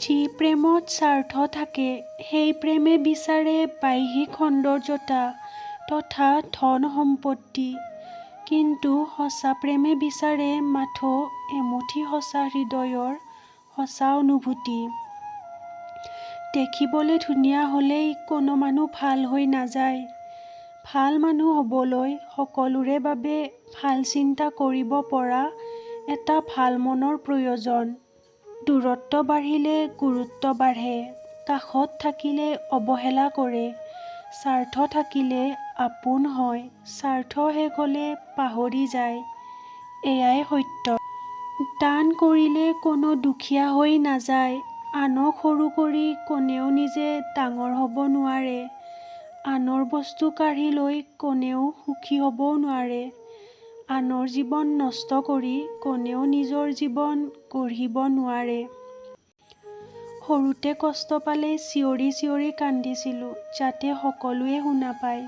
যি প্ৰেমত স্বাৰ্থ থাকে সেই প্ৰেমে বিচাৰে বাহ্যিক সৌন্দৰ্যতা তথা ধন-সম্পত্তি। কিন্তু সঁচা প্ৰেমে বিচাৰে মাথো এমুঠি সঁচা হৃদয়ৰ সঁচা অনুভূতি। দেখিবলৈ ধুনীয়া হ'লেই কোনো মানুহ ভাল হৈ নাযায়। ভাল মানুহ হ'বলৈ সকলোৰে বাবে ভাল চিন্তা কৰিব পৰা এটা ভাল মনৰ প্ৰয়োজন। দূৰত্ব বাঢ়িলে গুৰুত্ব বাঢ়ে, কাষত থাকিলে অৱহেলা কৰে, স্বাৰ্থ থাকিলে আপোন হয়, স্বাৰ্থ শেষ হ'লে পাহৰি যায়, এয়াই সত্য। দান কৰিলে কোনো দুখীয়া হৈ নাযায়, আনক সৰু কৰি কোনেও নিজে ডাঙৰ হ'ব নোৱাৰে, আনৰ বস্তু কাঢ়ি লৈ কোনেও সুখী হ'বও নোৱাৰে, আনৰ জীৱন নষ্ট কৰি কোনেও নিজৰ জীৱন গঢ়িব নোৱাৰে। সৰুতে কষ্ট পালে চিঞৰি চিঞৰি কান্দিছিলোঁ যাতে সকলোৱে শুনা পায়।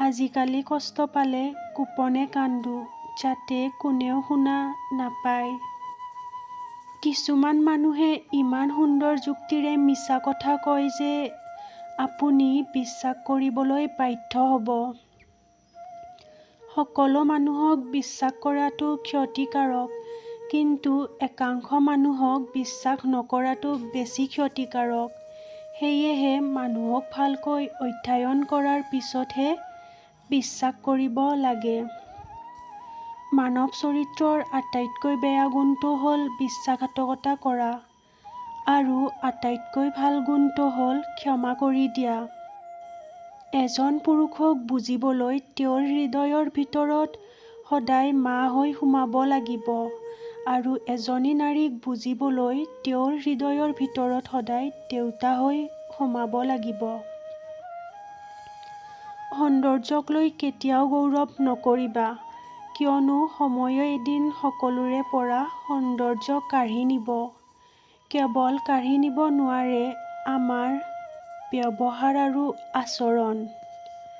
আজিকালি কষ্ট পালে গোপনে কান্দো যাতে কোনেও শুনা নাপায়। কিছুমান মানুহে ইমান সুন্দৰ যুক্তিৰে মিছা কথা কয় যে আপুনি বিশ্বাস কৰিবলৈ বাধ্য হ'ব। সকলো মানুহক বিশ্বাস কৰাটো ক্ষতিকাৰক কিন্তু একাংশ মানুহক বিশ্বাস নকৰাটো বেছি ক্ষতিকাৰক। সেয়েহে মানুহক ভালকৈ অধ্যয়ন কৰাৰ পিছতহে বিশ্বাস কৰিব লাগে। মানৱ চৰিত্ৰৰ আটাইতকৈ বেয়া গুণটো হ'ল বিশ্বাসঘাতকতা কৰা আৰু আটাইতকৈ ভাল গুণটো হ'ল ক্ষমা কৰি দিয়া। এজন পুৰুষক বুজিবলৈ তেওঁৰ হৃদয়ৰ ভিতৰত সদায় মা হৈ সোমাব লাগিব আৰু এজনী নাৰীক বুজিবলৈ তেওঁৰ হৃদয়ৰ ভিতৰত সদায় দেউতা হৈ সোমাব লাগিব। সৌন্দৰ্যক লৈ কেতিয়াও গৌৰৱ নকৰিবা কিয়নো সময়ে এদিন সকলোৰে পৰা সৌন্দৰ্য কাঢ়ি নিব। কেৱল কাঢ়ি নিব নোৱাৰে ব্যৱহাৰ আৰু আচৰণ।